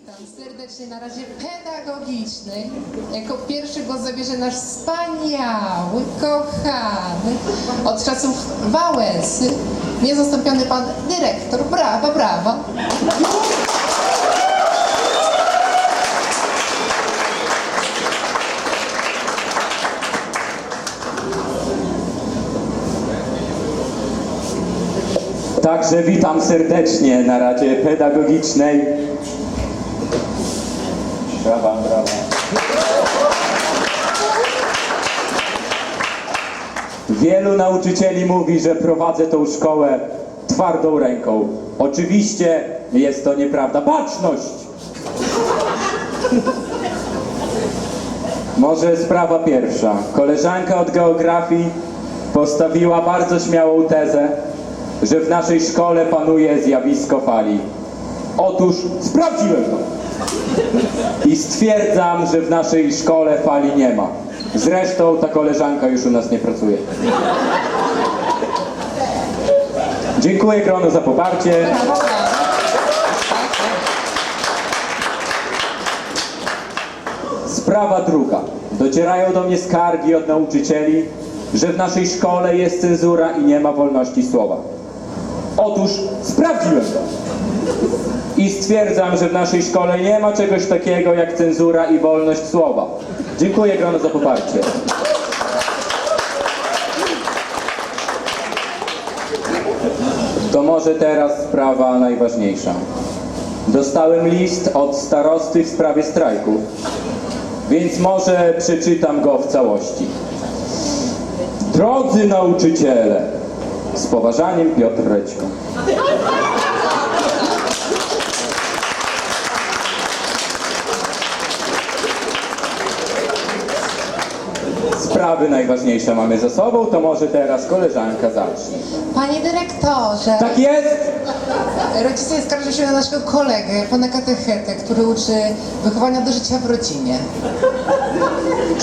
Witam serdecznie na razie pedagogicznej. Jako pierwszy głos zabierze nasz wspaniały, kochany, od czasów Wałęsy, niezastąpiony pan dyrektor. Brawa, brawa. Także witam serdecznie na Radzie Pedagogicznej. Brawa, brawa. Wielu nauczycieli mówi, że prowadzę tą szkołę twardą ręką. Oczywiście jest to nieprawda. Baczność! Może sprawa pierwsza. Koleżanka od geografii postawiła bardzo śmiałą tezę, że w naszej szkole panuje zjawisko fali. Otóż sprawdziłem to. I stwierdzam, że w naszej szkole fali nie ma. Zresztą ta koleżanka już u nas nie pracuje. Dziękuję grono za poparcie. Sprawa druga. Docierają do mnie skargi od nauczycieli, że w naszej szkole jest cenzura i nie ma wolności słowa. Otóż sprawdziłem to. I stwierdzam, że w naszej szkole nie ma czegoś takiego jak cenzura i wolność słowa. Dziękuję grono za poparcie. To może teraz sprawa najważniejsza. Dostałem list od starosty w sprawie strajku, więc może przeczytam go w całości. Drodzy nauczyciele, z poważaniem Piotr Rećko. Sprawy najważniejsze mamy za sobą, to może teraz koleżanka zacznie. Panie dyrektorze, Tak jest? rodzice skarżą się na naszego kolegę, pana katechetę, który uczy wychowania do życia w rodzinie.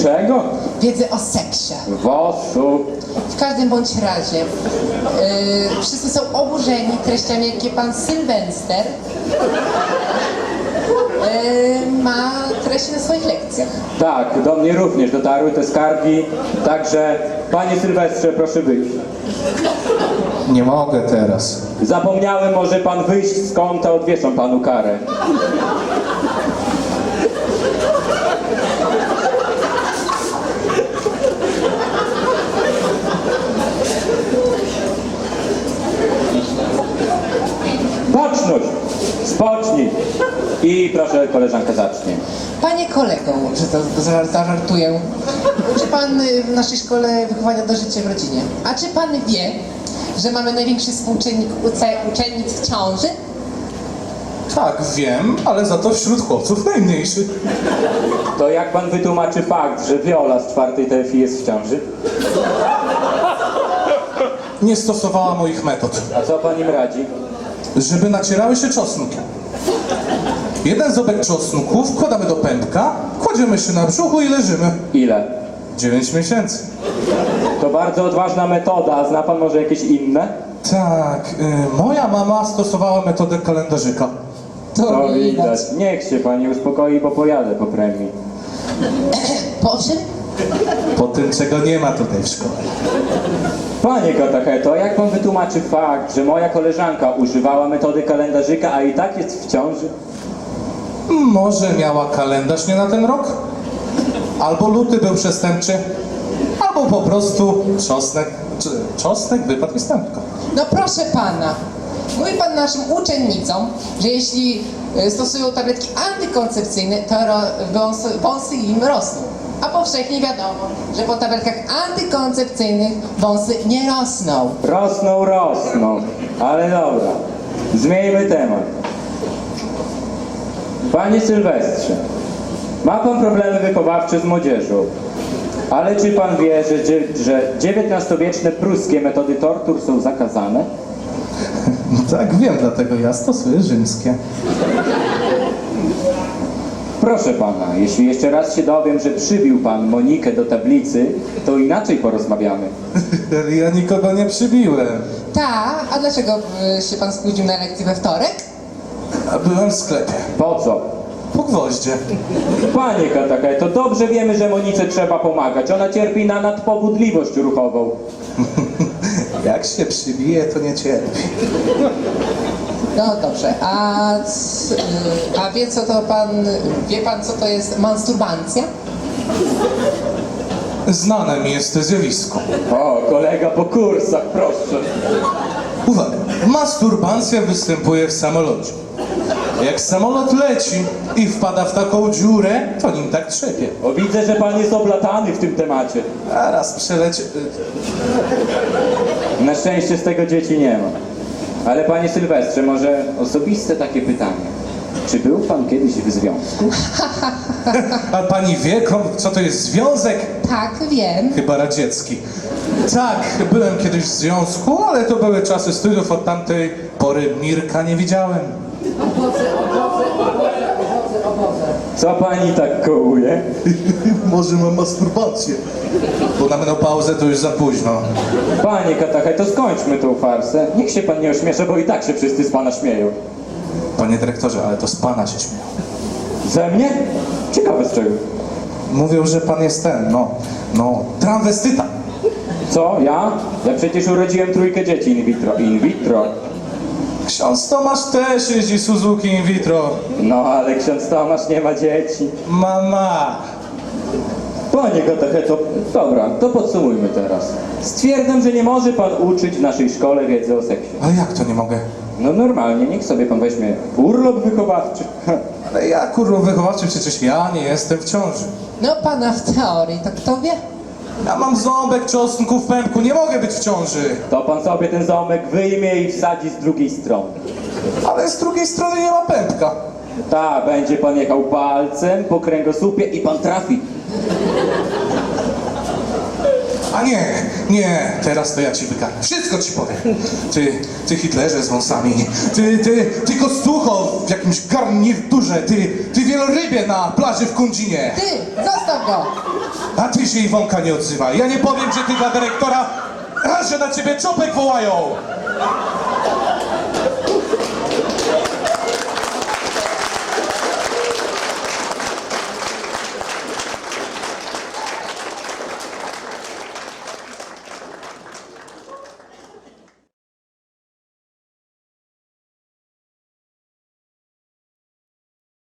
Czego? Wiedzy o seksie. Wosu. W każdym bądź razie, yy, wszyscy są oburzeni treściami, jakie pan Sylwester yy, ma treści na swoich lekcjach. Tak, do mnie również dotarły te skargi, także panie Sylwestrze, proszę wyjść. Nie mogę teraz. Zapomniałem, może pan wyjść z kąta, odwieszą panu karę. Baczność! Spocznij! I proszę, koleżanka zacznie. Panie kolego, że to, to za- zażartuję, uczy pan y, w naszej szkole wychowania do życia w rodzinie. A czy pan wie, że mamy największy współczynnik uce- uczennic w ciąży? Tak, wiem, ale za to wśród chłopców najmniejszy. To jak pan wytłumaczy fakt, że Viola z czwartej TFI jest w ciąży? Nie stosowała moich metod. A co pan im radzi? Żeby nacierały się czosnkiem. Jeden zobek czosnku wkładamy do pępka, kładziemy się na brzuchu i leżymy. Ile? 9 miesięcy. To bardzo odważna metoda, a zna pan może jakieś inne? Tak, y, moja mama stosowała metodę kalendarzyka. To widać. Niech się pani uspokoi, bo pojadę po premii. Po czym? Po tym, czego nie ma tutaj w szkole. Panie Katacheto, jak pan wytłumaczy fakt, że moja koleżanka używała metody kalendarzyka, a i tak jest w ciąży? Może miała kalendarz nie na ten rok? Albo luty był przestępczy, albo po prostu czosnek, czosnek wypadł mi z pępka. No proszę pana, mówi pan naszym uczennicom, że jeśli y, stosują tabletki antykoncepcyjne, to wąsy, wąsy im rosną. A powszechnie wiadomo, że po tabletkach antykoncepcyjnych wąsy nie rosną. Rosną, rosną. Ale dobra. Zmieńmy temat. Panie Sylwestrze, ma pan problemy wychowawcze z młodzieżą. Ale czy pan wie, że, że XIX-wieczne pruskie metody tortur są zakazane? Tak, wiem, dlatego ja stosuję rzymskie. Proszę pana, jeśli jeszcze raz się dowiem, że przybił pan Monikę do tablicy, to inaczej porozmawiamy. Ja nikogo nie przybiłem. Ta, a dlaczego y, się pan spóźnił na lekcji we wtorek? A byłem w sklepie. Po co? po gwoździe. Panie Katakaj, to dobrze wiemy, że Monice trzeba pomagać. Ona cierpi na nadpobudliwość ruchową. Jak się przybije, to nie cierpi. No dobrze, a, a wie co to pan, wie pan co to jest masturbancja? Znane mi jest to zjawisko. O, kolega po kursach, proszę. Uwaga, masturbancja występuje w samolocie. Jak samolot leci i wpada w taką dziurę, to nim tak trzepie. O, widzę, że pan jest oblatany w tym temacie. A raz przeleci... Na szczęście z tego dzieci nie ma. Ale panie Sylwestrze, może osobiste takie pytanie. Czy był pan kiedyś w związku? A pani wie, ko- co to jest związek? Tak, wiem. Chyba radziecki. Tak, byłem kiedyś w związku, ale to były czasy studiów, od tamtej pory Mirka nie widziałem. Co pani tak kołuje? Może mam masturbację. Bo na menopauzę to już za późno. Panie Katakaj, to skończmy tą farsę. Niech się pan nie ośmiesza, bo i tak się wszyscy z pana śmieją. Panie dyrektorze, ale to z pana się śmieją. Ze mnie? Ciekawe z czego. Mówią, że pan jest ten, no, no, transwestyta. Co? Ja? Ja przecież urodziłem trójkę dzieci in vitro. In vitro? Ksiądz Tomasz też jeździ Suzuki in vitro. No, ale ksiądz Tomasz nie ma dzieci. Mama. Panie Katakaj, to dobra, to podsumujmy teraz. Stwierdzam, że nie może pan uczyć w naszej szkole wiedzy o seksie. Ale jak to nie mogę? No normalnie, niech sobie pan weźmie urlop wychowawczy. Ale ja kurwa wychowawczy, przecież ja nie jestem w ciąży. No pana w teorii, to kto wie? Ja mam ząbek czosnku w pępku, nie mogę być w ciąży. To pan sobie ten zamek wyjmie i wsadzi z drugiej strony. Ale z drugiej strony nie ma pępka. Ta, będzie pan jechał palcem po kręgosłupie i pan trafi. A nie, nie, teraz to ja ci wykażę. Wszystko ci powiem. Ty, ty Hitlerze z wąsami, ty, ty, ty kostucho w jakimś garniturze, ty, ty wielorybie na plaży w Kundzinie. Ty, zostaw go! A ty się Iwonka nie odzywaj. Ja nie powiem, że ty dla dyrektora, a że na ciebie czopek wołają.